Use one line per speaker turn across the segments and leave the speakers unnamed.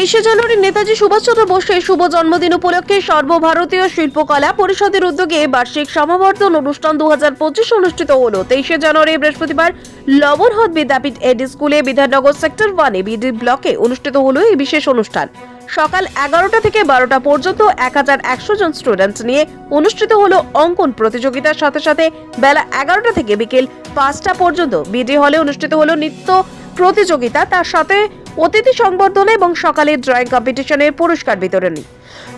তেইশে জানুয়ারি নেতাজি সুভাষচন্দ্র বোসের শুভ জন্মদিন উপলক্ষে সর্বভারতীয় শিল্পকলা পরিষদের উদ্যোগে বার্ষিক সমাবর্তন অনুষ্ঠান দু অনুষ্ঠিত হল। তেইশে জানুয়ারি বৃহস্পতিবার লবণহদ বিদ্যাপীঠ এডি স্কুলে বিধাননগর সেক্টর ওয়ানে বিডি ব্লকে অনুষ্ঠিত হল এই বিশেষ অনুষ্ঠান। সকাল এগারোটা থেকে বারোটা পর্যন্ত এক হাজার একশো জন স্টুডেন্ট নিয়ে অনুষ্ঠিত হলো অঙ্কন প্রতিযোগিতার সাথে সাথে বেলা এগারোটা থেকে বিকেল পাঁচটা পর্যন্ত বিডি হলে অনুষ্ঠিত হলো নৃত্য প্রতিযোগিতা। তার সাথে অতিথি সংবর্ধনা এবং সকালে ড্রয়িং কম্পিটিশনের পুরস্কার বিতরণী।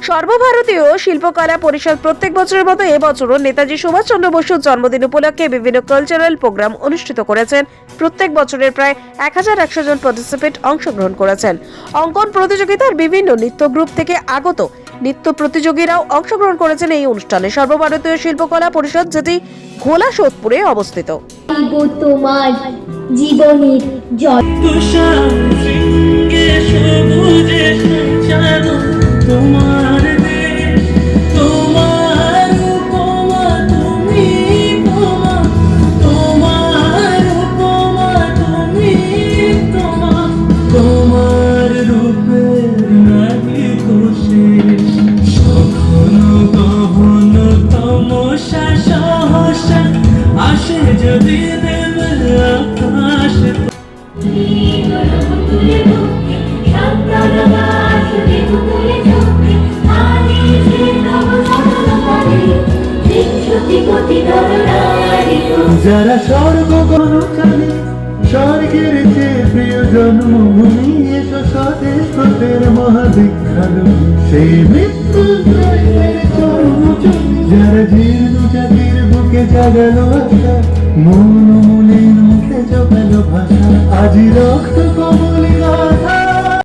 সর্বভারতীয় শিল্পকলা পরিষদ প্রত্যেক বছরের মতো এবছরও নেতাজি সুভাষচন্দ্র বসুর জন্মদিন উপলক্ষে বিভিন্ন কালচারাল প্রোগ্রাম অনুষ্ঠিত করেছেন। প্রত্যেক বছরের প্রায় এক হাজার একশো জন পার্টিসিপেন্ট অংশগ্রহণ করেছেন। অঙ্কন প্রতিযোগিতার বিভিন্ন নৃত্য গ্রুপ থেকে আগত নৃত্য প্রতিযোগীরাও অংশগ্রহণ করেছেন এই অনুষ্ঠানে। সর্বভারতীয় শিল্পকলা পরিষদ যেটি খোলা সোদপুরে অবস্থিত।
চাইব তোমার জীবনের
যারা স্বর্গ গণচালী স্বর্গের চেয়ে প্রিয় জন্মভূমি, এসো স্বদেশ প্রতের মহাবিখ্যাত সেই মৃত্যু যারা জীর্ণ জাতির বুকে জাগালো আশা। মন মনের মুখে জমালো ভাষা। আজি কমল